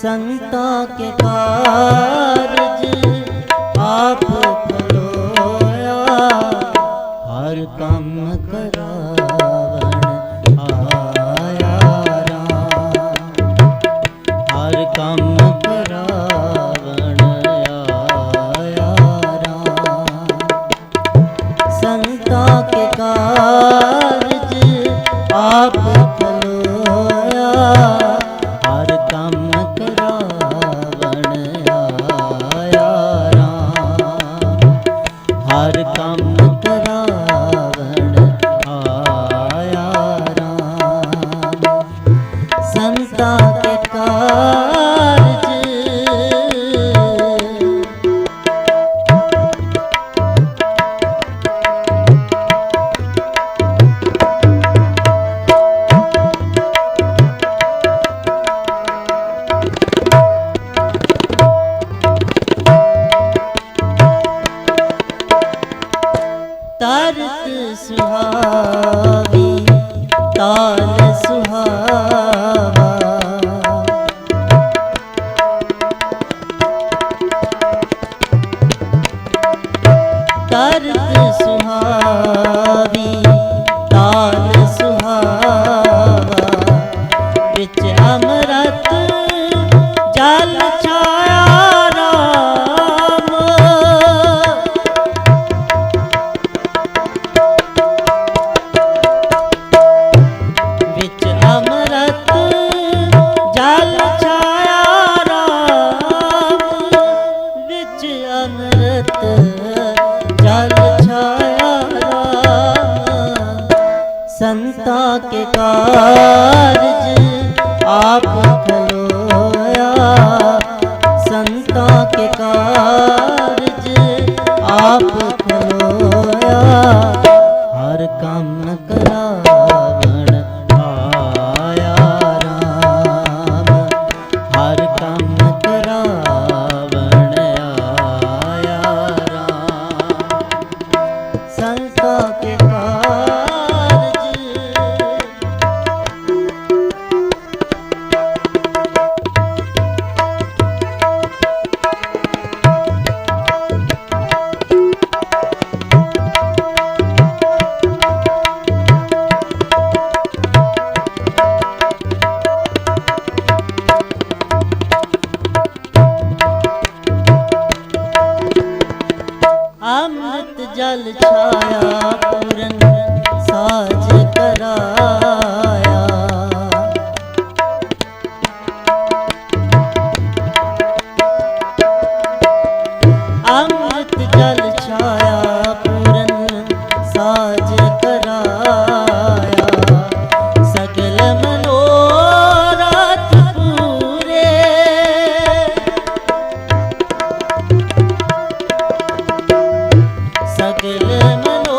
संतों के पार कर মেলো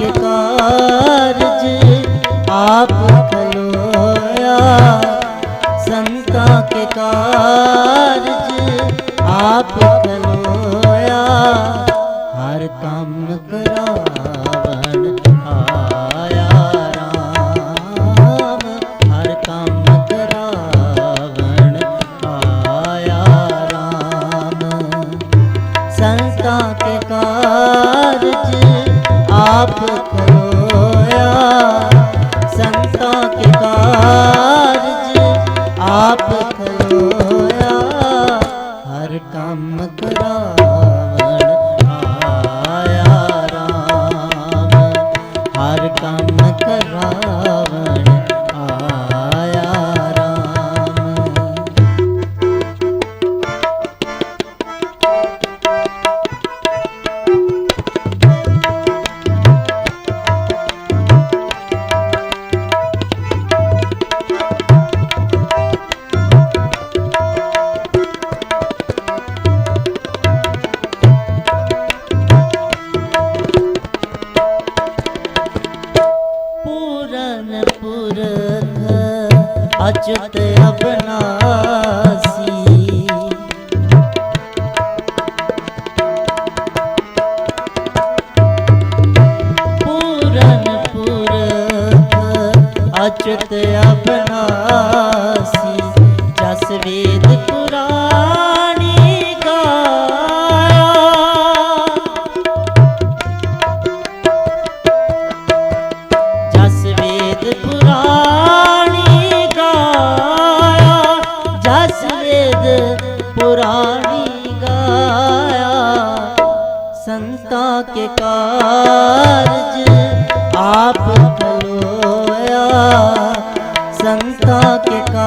ਨਾਨਕ ਕਾਰਜ ਆਪ ਖਲੋਇਆ। ਸੰਤਾਂ ਕੇ ਕਾਰਜ ਆਪ ਖਲੋਇਆ। ਹਰ ਕੰਮ ਕਰਾ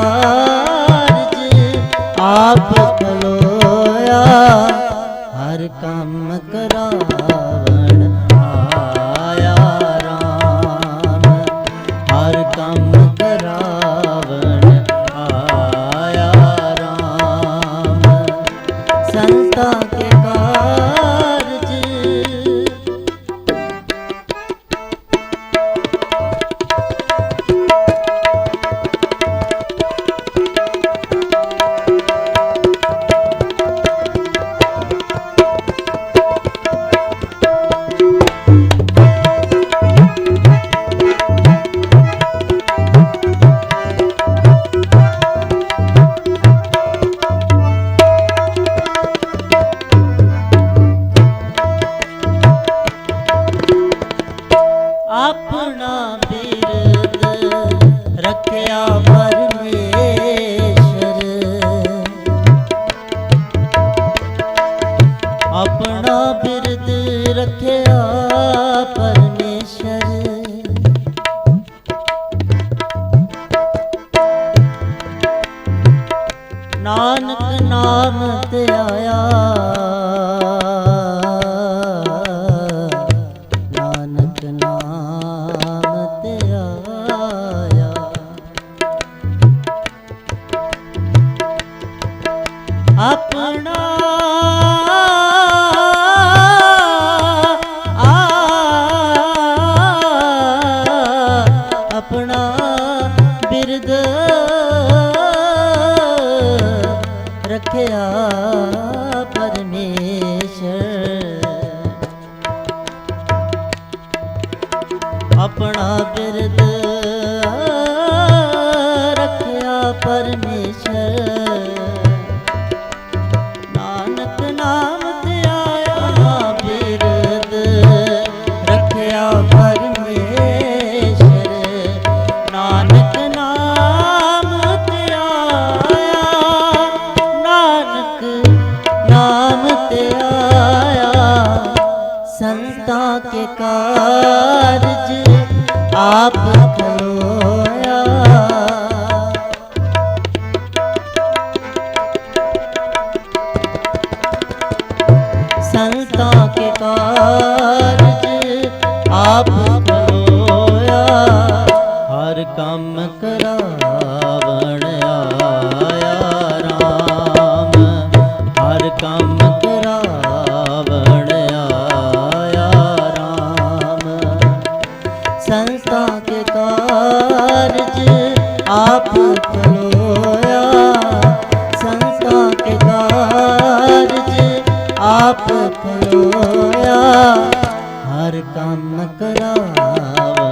ਕਾਰਜ ਆਪ ਕਲੋਇਆ ਹਰ ਕੰਮ अपना ਰੱਖਿਆ Baba. ਹਰ ਕੰਮ ਕਰਾਵਣ